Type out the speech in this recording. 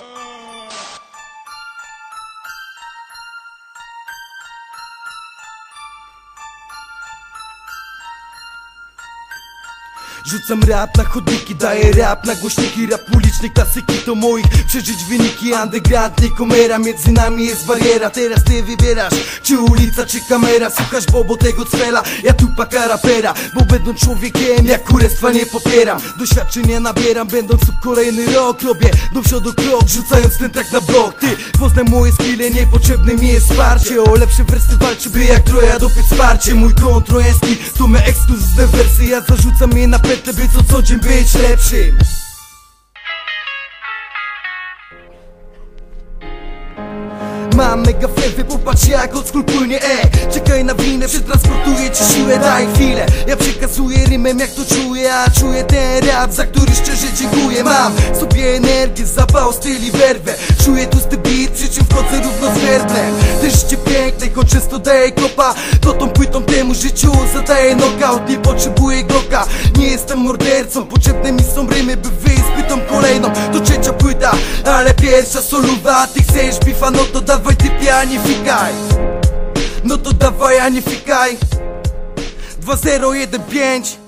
Oh. Rzucam rap na chodniki, daję rap na głośniki. Rap uliczny, klasyki to moich przeżyć wyniki. Underground, nie komera, między nami jest bariera. Teraz ty wybierasz, czy ulica, czy kamera. Słuchasz Bobo tego cwela, ja tu paka rapera. Bo będąc człowiekiem, ja kurestwa nie popieram. Doświadczenia nabieram, będąc tu kolejny rok. Robię do przodu krok, rzucając ten track na blok. Ty, poznaj moje skille, niepotrzebne mi jest wsparcie. O lepsze wersy walczy, by jak troja dopiec wsparcie. Mój kąt to me ekskluzywne wersy Ja zarzucam je na by co co dzień być lepszym. Mam mega flewy, popatrz jak od skór płynie, e. Czekaj na winę, przetransportuję ci siłę, daj chwilę. Ja przekazuję rymem jak to czuję, a czuję ten rap, za który szczerze dziękuję. Mam sobie energię, zapał, styl i werwę. Czuję tłusty beat, przy czym wchodzę równo z werblem Też życie piękne, choć często daję kopa. To tą płytą temu życiu zadaję knockout Nie potrzebuję gloka, nie jestem mordercą Potrzebne mi są rymy, by wyjść pytą kolejną. To trzecia płyta, ale pierwsza soluwa Ty chcesz bifa, no to dawaj typie, a nie fikaj. No to dawaj, a nie fikaj. 2015